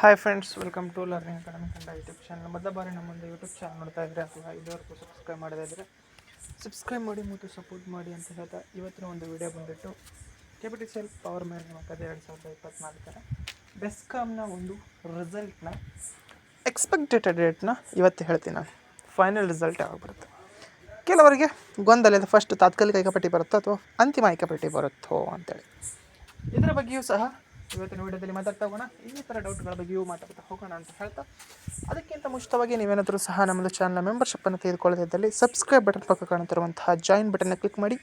Hi friends welcome to learning academy Kannada YouTube channel ಮೊದಲ ಬಾರಿ ನಮ್ಮೊಂದು YouTube channel ನೋಡ್ತಾ ಇದ್ದರೆ ಅಥವಾ ಇದುವರೆಗೂ ಸಬ್ಸ್ಕ್ರೈಬ್ ಮಾಡದೇ ಇದ್ದರೆ ಸಬ್ಸ್ಕ್ರೈಬ್ ಮಾಡಿ, ಮತ್ತು ಸಪೋರ್ಟ್ ಮಾಡಿ ಅಂತ ಹೇಳ್ತಾ ಇವತ್ತಿನ ಒಂದು ವಿಡಿಯೋ ಬಂದುಬಿಟ್ಟು ಕೆಪಿಟಿ ಸೆಲ್ ಪವರ್ ಮ್ಯಾನ್ ಕತೆ ಎರಡು ಸಾವಿರದ ಇಪ್ಪತ್ತ್ನಾಲ್ಕರ ಬೆಸ್ಕಾಮ್ನ ಒಂದು ರಿಸಲ್ಟ್ನ ಎಕ್ಸ್ಪೆಕ್ಟೆಡ್ ಡೇಟ್ನ ಇವತ್ತು ಹೇಳ್ತೀನಿ ನಾನು. ಫೈನಲ್ ರಿಸಲ್ಟ್ ಯಾವಾಗ ಬರುತ್ತೆ? ಕೆಲವರಿಗೆ ಗೊಂದಲ ಇದೆ. ಫಸ್ಟ್ ತಾತ್ಕಾಲಿಕ ಐಕಪಟ್ಟಿ ಬರುತ್ತೋ ಅಥವಾ ಅಂತಿಮ ಐಕಪಟ್ಟಿ ಬರುತ್ತೋ ಅಂತೇಳಿ. ಇದರ ಬಗ್ಗೆಯೂ ಸಹ ಇವತ್ತಿನ ವಿಡಿಯೋದಲ್ಲಿ ಮಾತಾಡ್ತಾ ಹೋಗೋಣ ಇನ್ನಿತರ ಡೌಟ್ಗಳ ಬಗ್ಗೆಯೂ ಮಾತಾಡ್ತಾ ಹೋಗೋಣ ಅಂತ ಹೇಳ್ತಾ. ಅದಕ್ಕಿಂತ ಮುಂಚಿತವಾಗಿ ನೀವೇನಾದರೂ ಸಹ ನಮ್ಮ ಚಾನಲ್ನ ಮೆಂಬರ್ಶಿಪ್ಪನ್ನು ತೆಗೆದುಕೊಳ್ಳದಿದ್ದಲ್ಲಿ ಸಬ್ಸ್ಕ್ರೈಬ್ ಬಟನ್ ಪಕ್ಕ ಕಾಣುತ್ತಿರುವಂತಹ ಜಾಯಿನ್ ಬಟನ್ನ ಕ್ಲಿಕ್ ಮಾಡಿ.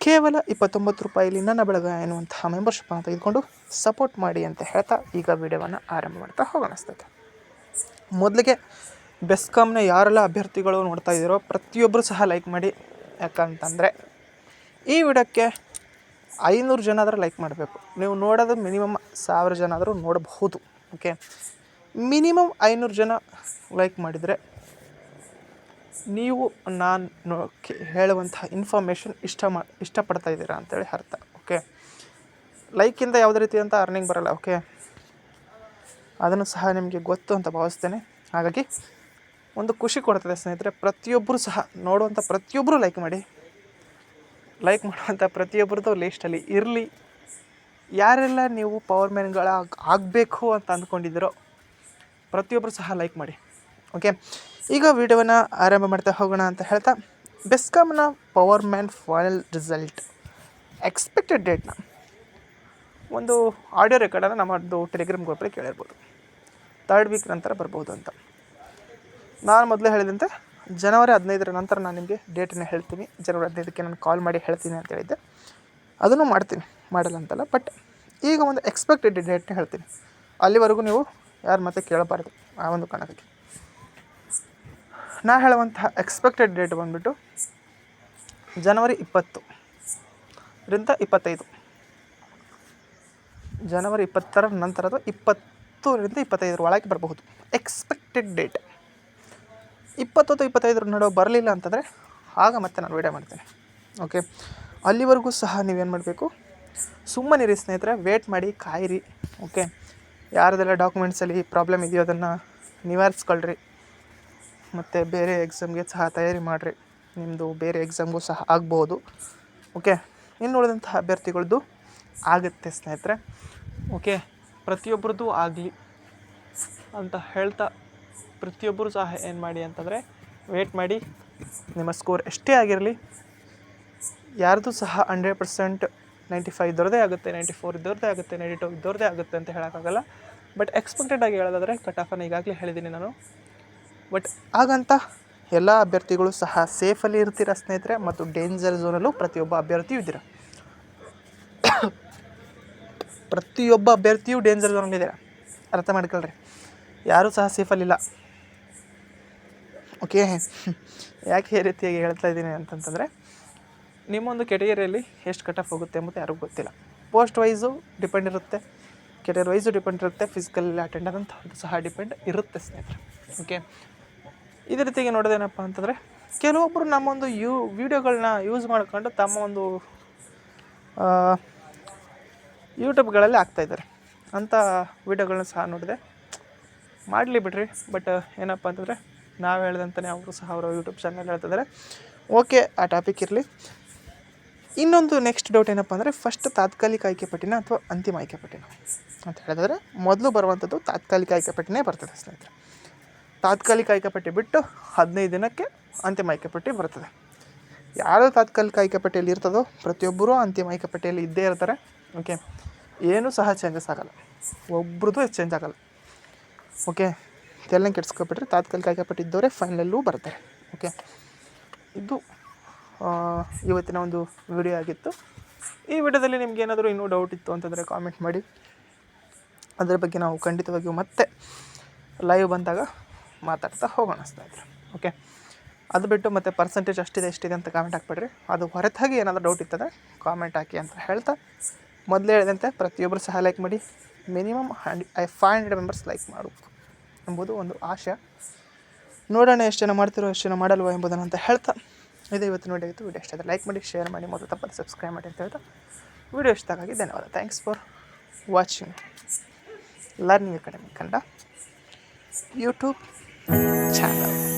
ಕೇವಲ ಇಪ್ಪತ್ತೊಂಬತ್ತು ರೂಪಾಯಿಲಿ ನನ್ನ ಬೆಳಗ ಎನ್ನುವಂತಹ ಮೆಂಬರ್ಶಿಪ್ಪನ್ನು ತೆಗೆದುಕೊಂಡು ಸಪೋರ್ಟ್ ಮಾಡಿ ಅಂತ ಹೇಳ್ತಾ ಈಗ ವಿಡಿಯೋವನ್ನು ಆರಂಭ ಮಾಡ್ತಾ ಹೋಗೋಣ ಅನಿಸ್ತದೆ ಮೊದಲಿಗೆ ಬೆಸ್ಕಾಮ್ನ ಯಾರೆಲ್ಲ ಅಭ್ಯರ್ಥಿಗಳು ನೋಡ್ತಾ ಇದ್ದೀರೋ ಪ್ರತಿಯೊಬ್ಬರು ಸಹ ಲೈಕ್ ಮಾಡಿ. ಯಾಕಂತಂದರೆ ಈ ವಿಡಿಯೋಕ್ಕೆ ಐನೂರು ಜನ ಆದರೂ ಲೈಕ್ ಮಾಡಬೇಕು. ನೀವು ನೋಡೋದು ಮಿನಿಮಮ್ ಸಾವಿರ ಜನ ಆದರೂ ನೋಡಬಹುದು ಓಕೆ ಮಿನಿಮಮ್ ಐನೂರು ಜನ ಲೈಕ್ ಮಾಡಿದರೆ ನೀವು ನಾನು ಹೇಳುವಂತಹ ಇನ್ಫಾರ್ಮೇಷನ್ ಇಷ್ಟ ಮಾ, ಇಷ್ಟಪಡ್ತಾ ಇದ್ದೀರಾ ಅಂತೇಳಿ ಅರ್ಥ ಓಕೆ ಲೈಕಿಂದ ಯಾವುದೇ ರೀತಿಯಂಥ ಅರ್ನಿಂಗ್ ಬರಲ್ಲ ಓಕೆ ಅದನ್ನು ಸಹ ನಿಮಗೆ ಗೊತ್ತು ಅಂತ ಭಾವಿಸ್ತೇನೆ. ಹಾಗಾಗಿ ಒಂದು ಖುಷಿ ಕೊಡ್ತದೆ ಸ್ನೇಹಿತರೆ ಪ್ರತಿಯೊಬ್ಬರು ಸಹ ನೋಡುವಂಥ ಪ್ರತಿಯೊಬ್ಬರು ಲೈಕ್ ಮಾಡಿ. ಲೈಕ್ ಮಾಡುವಂಥ ಪ್ರತಿಯೊಬ್ಬರದ್ದು ಲೀಸ್ಟಲ್ಲಿ ಇರಲಿ. ಯಾರೆಲ್ಲ ನೀವು ಪವರ್ ಮ್ಯಾನ್ಗಳ ಆಗಬೇಕು ಅಂತ ಅಂದ್ಕೊಂಡಿದ್ದೀರೋ ಪ್ರತಿಯೊಬ್ಬರು ಸಹ ಲೈಕ್ ಮಾಡಿ. ಓಕೆ ಈಗ ವಿಡಿಯೋವನ್ನು ಆರಂಭ ಮಾಡ್ತಾ ಹೋಗೋಣ ಅಂತ ಹೇಳ್ತಾ ಬೆಸ್ಕಾಮ್ನ power man final result expected ಡೇಟ್ನ ಒಂದು ಆಡಿಯೋ ರೆಕಾರ್ಡನ್ನು ನಮ್ಮದು ಟೆಲಿಗ್ರಾಮ್ ಗ್ರೂಪಲ್ಲಿ ಕೇಳಿರ್ಬೋದು. ತರ್ಡ್ ವೀಕ್ ನಂತರ ಬರ್ಬೋದು ಅಂತ. ನಾನು ಮೊದಲೇ ಹೇಳಿದಂತೆ ಜನವರಿ ಹದಿನೈದರ ನಂತರ ನಾನು ನಿಮಗೆ ಡೇಟನ್ನು ಹೇಳ್ತೀನಿ. ಜನವರಿ ಹದಿನೈದಕ್ಕೆ ನಾನು ಕಾಲ್ ಮಾಡಿ ಹೇಳ್ತೀನಿ ಅಂತ ಹೇಳಿದ್ದೆ. ಅದನ್ನು ಮಾಡ್ತೀನಿ. ಮಾಡಲ್ಲ ಅಂತಲ್ಲ ಬಟ್ ಈಗ ಒಂದು ಎಕ್ಸ್ಪೆಕ್ಟೆಡ್ ಡೇಟ್ನ ಹೇಳ್ತೀನಿ. ಅಲ್ಲಿವರೆಗೂ ನೀವು ಯಾರು ಮತ್ತೆ ಕೇಳಬಾರ್ದು ಆ ಒಂದು ಕಾರಣಕ್ಕೆ. ನಾ ಹೇಳುವಂತಹ ಎಕ್ಸ್ಪೆಕ್ಟೆಡ್ ಡೇಟ್ ಬಂದುಬಿಟ್ಟು ಜನವರಿ ಇಪ್ಪತ್ತು ರಿಂದ ಇಪ್ಪತ್ತೈದು. ಜನವರಿ ಇಪ್ಪತ್ತರ ನಂತರದ ಇಪ್ಪತ್ತರಿಂದ ಇಪ್ಪತ್ತೈದರ ಒಳಗೆ ಬರಬಹುದು. ಎಕ್ಸ್ಪೆಕ್ಟೆಡ್ ಡೇಟ್ ಇಪ್ಪತ್ತೊತ್ತು ಇಪ್ಪತ್ತೈದರ ನಡುವೆ ಬರಲಿಲ್ಲ ಅಂತಂದರೆ ಆಗ ಮತ್ತೆ ನಾನು ವೀಡಿಯೋ ಮಾಡ್ತೇನೆ. ಓಕೆ ಅಲ್ಲಿವರೆಗೂ ಸಹ ನೀವೇನು ಮಾಡಬೇಕು? ಸುಮ್ಮನಿರಿ ಸ್ನೇಹಿತರೆ ವೇಟ್ ಮಾಡಿ, ಕಾಯಿರಿ. ಓಕೆ ಯಾರದೆಲ್ಲ ಡಾಕ್ಯುಮೆಂಟ್ಸಲ್ಲಿ ಪ್ರಾಬ್ಲಮ್ ಇದೆಯೋ ಅದನ್ನು ನಿವಾರಿಸ್ಕೊಳ್ರಿ. ಮತ್ತು ಬೇರೆ ಎಕ್ಸಾಮ್ಗೆ ಸಹ ತಯಾರಿ ಮಾಡಿರಿ. ನಿಮ್ಮದು ಬೇರೆ ಎಕ್ಸಾಮ್ಗೂ ಸಹ ಆಗ್ಬೋದು. ಓಕೆ ಇನ್ನು ಉಳಿದಂತಹ ಅಭ್ಯರ್ಥಿಗಳದ್ದು ಆಗುತ್ತೆ ಸ್ನೇಹಿತರೆ. ಓಕೆ ಪ್ರತಿಯೊಬ್ಬರದ್ದು ಆಗಲಿ ಅಂತ ಹೇಳ್ತಾ ಪ್ರತಿಯೊಬ್ಬರು ಸಹ ಏನು ಮಾಡಿ ಅಂತಂದರೆ ವೇಟ್ ಮಾಡಿ. ನಿಮ್ಮ ಸ್ಕೋರ್ ಎಷ್ಟೇ ಆಗಿರಲಿ, ಯಾರ್ದು ಸಹ ಹಂಡ್ರೆಡ್ ಪರ್ಸೆಂಟ್ ನೈಂಟಿ ಫೈವ್ ಇದ್ದವ್ರದ್ದೇ ಆಗುತ್ತೆ ನೈಂಟಿ ಫೋರ್ ಇದ್ದವ್ರದ್ದೇ ಆಗುತ್ತೆ ನೈಂಟಿ ಟು ಇದ್ದವ್ರದ್ದೇ ಆಗುತ್ತೆ ಅಂತ ಹೇಳೋಕ್ಕಾಗಲ್ಲ. ಬಟ್ ಎಕ್ಸ್ಪೆಕ್ಟೆಡ್ ಆಗಿ ಹೇಳೋದಾದರೆ ಕಟ್ ಆಫನ್ನು ಈಗಾಗಲೇ ಹೇಳಿದ್ದೀನಿ ನಾನು. ಬಟ್ ಹಾಗಂತ ಎಲ್ಲ ಅಭ್ಯರ್ಥಿಗಳು ಸಹ ಸೇಫಲ್ಲಿ ಇರ್ತೀರ ಸ್ನೇಹಿತರೆ? ಮತ್ತು ಡೇಂಜರ್ ಝೋನಲ್ಲೂ ಪ್ರತಿಯೊಬ್ಬ ಅಭ್ಯರ್ಥಿಯೂ ಇದ್ದೀರ? ಪ್ರತಿಯೊಬ್ಬ ಅಭ್ಯರ್ಥಿಯೂ ಡೇಂಜರ್ ಝೋನಲ್ಲಿದ್ದೀರ ಅರ್ಥ ಮಾಡ್ಕೊಳ್ರಿ. ಯಾರೂ ಸಹ ಸೇಫಲ್ಲಿಲ್ಲ ಓಕೆ ಯಾಕೆ ಈ ರೀತಿಯಾಗಿ ಹೇಳ್ತಾ ಇದ್ದೀನಿ ಅಂತಂತಂದರೆ, ನಿಮ್ಮೊಂದು ಕೆಟಗರಿಯಲ್ಲಿ ಎಷ್ಟು ಕಟ್ ಆಫ್ ಹೋಗುತ್ತೆ ಎಂಬುದು ಯಾರಿಗೂ ಗೊತ್ತಿಲ್ಲ. ಪೋಸ್ಟ್ ವೈಸು ಡಿಪೆಂಡ್ ಇರುತ್ತೆ. ಕೆಟಗರಿ ವೈಸು ಡಿಪೆಂಡ್ ಇರುತ್ತೆ. ಫಿಸಿಕಲ್ ಅಟೆಂಡ್ ಅದು ಸಹ ಡಿಪೆಂಡ್ ಇರುತ್ತೆ ಸ್ನೇಹಿತರೆ. ಓಕೆ ಇದೇ ರೀತಿಯಾಗಿ ನೋಡೋದೇನಪ್ಪ ಅಂತಂದರೆ ಕೆಲವೊಬ್ಬರು ನಮ್ಮೊಂದು ಯೂ ವೀಡಿಯೋಗಳನ್ನ ಯೂಸ್ ಮಾಡ್ಕೊಂಡು ತಮ್ಮ ಒಂದು ಯೂಟ್ಯೂಬ್ಗಳಲ್ಲಿ ಹಾಕ್ತಾಯಿದ್ದಾರೆ ಅಂಥ ವೀಡಿಯೋಗಳನ್ನ ಸಹ ನೋಡಿದೆ ಮಾಡಲಿ ಬಿಡ್ರಿ. ಬಟ್ ಏನಪ್ಪ ಅಂತಂದರೆ ನಾವು ಹೇಳ್ದಂತಲೇ ಅವರು ಸಹ ಅವರ ಯೂಟ್ಯೂಬ್ ಚಾನಲ್ ಹೇಳ್ತಿದ್ದಾರೆ ಓಕೆ ಆ ಟಾಪಿಕ್ ಇರಲಿ. ಇನ್ನೊಂದು ನೆಕ್ಸ್ಟ್ ಡೌಟ್ ಏನಪ್ಪ ಅಂದರೆ ಫಸ್ಟ್ ತಾತ್ಕಾಲಿಕ ಆಯ್ಕೆ ಪಟ್ಟಿನ ಅಥವಾ ಅಂತಿಮ ಆಯ್ಕೆ ಪಟ್ಟಿನ? ಅಂತ ಹೇಳಿದ್ರೆ ಮೊದಲು ಬರುವಂಥದ್ದು ತಾತ್ಕಾಲಿಕ ಆಯ್ಕೆ ಪಟ್ಟಿನೇ ಬರ್ತದೆ ಸ್ನೇಹಿತರೆ. ತಾತ್ಕಾಲಿಕ ಆಯ್ಕೆ ಪಟ್ಟಿ ಬಿಟ್ಟು ಹದಿನೈದು ದಿನಕ್ಕೆ ಅಂತಿಮ ಆಯ್ಕೆ ಪಟ್ಟಿ ಬರ್ತದೆ. ಯಾರು ತಾತ್ಕಾಲಿಕ ಆಯ್ಕೆ ಪಟ್ಟಿಯಲ್ಲಿ ಇರ್ತದೋ ಪ್ರತಿಯೊಬ್ಬರೂ ಅಂತಿಮ ಆಯ್ಕೆ ಪಟ್ಟಿಯಲ್ಲಿ ಇದ್ದೇ ಇರ್ತಾರೆ. ಓಕೆ ಏನೂ ಸಹ ಚೇಂಜಸ್ ಆಗಲ್ಲ. ಒಬ್ರದ್ದು ಚೇಂಜ್ ಆಗಲ್ಲ. ಓಕೆ ತೆಲ್ಲ ಕೆಡ್ಸ್ಕೊಬಿಟ್ರೆ ತಾತ್ಕಾಲಿಕ ಆಯ್ಕೆ ಫೈನಲಲ್ಲೂ ಫೈನಲ್ಲೂ ಬರ್ತಾರೆ. ಓಕೆ ಇದು ಇವತ್ತಿನ ಒಂದು ವಿಡಿಯೋ ಆಗಿತ್ತು. ಈ ವಿಡಿಯೋದಲ್ಲಿ ನಿಮ್ಗೆ ಏನಾದರೂ ಇನ್ನೂ ಡೌಟ್ ಇತ್ತು ಅಂತಂದರೆ ಕಾಮೆಂಟ್ ಮಾಡಿ. ಅದರ ಬಗ್ಗೆ ನಾವು ಖಂಡಿತವಾಗಿಯೂ ಮತ್ತೆ ಲೈವ್ ಬಂದಾಗ ಮಾತಾಡ್ತಾ ಹೋಗೋಣ ಸ್ನೇಹಿತರೆ. ಓಕೆ ಅದು ಬಿಟ್ಟು ಮತ್ತೆ ಪರ್ಸೆಂಟೇಜ್ ಅಷ್ಟಿದೆ, ಎಷ್ಟಿದೆ ಅಂತ ಕಾಮೆಂಟ್ ಹಾಕ್ಬಿಡ್ರಿ. ಅದು ಹೊರತಾಗಿ ಏನಾದರೂ ಡೌಟ್ ಇತ್ತಂದರೆ ಕಾಮೆಂಟ್ ಹಾಕಿ ಅಂತ ಹೇಳ್ತಾ. ಮೊದಲೇ ಹೇಳಿದಂತೆ ಪ್ರತಿಯೊಬ್ಬರು ಸಹ ಲೈಕ್ ಮಾಡಿ. ಮಿನಿಮಮ್ ಹಂಡ್ ಫೈವ್ ಹಂಡ್ರೆಡ್ ಮೆಂಬರ್ಸ್ ಲೈಕ್ ಮಾಡಬೇಕು. ಎಂಬುದು ಒಂದು ಆಶೆ. ನೋಡೋಣ ಎಷ್ಟು ಜನ ಮಾಡ್ತಿರೋ ಎಷ್ಟು ಜನ ಮಾಡಲ್ವ ಎಂಬುದನ್ನು ಅಂತ ಹೇಳ್ತಾ ಇದು ಇವತ್ತು ನೋಡಿ ಆಯಿತು ವಿಡಿಯೋ ಇಷ್ಟ ಲೈಕ್ ಮಾಡಿ ಶೇರ್ ಮಾಡಿ, ಮೊದಲು ತಪ್ಪದೆ ಸಬ್ಸ್ಕ್ರೈಬ್ ಮಾಡಿ ಅಂತ ಹೇಳ್ತಾ ವೀಡಿಯೋ ಇಷ್ಟ ಆಗಿ ಧನ್ಯವಾದ. Thanks for watching learning academy Kannada YouTube channel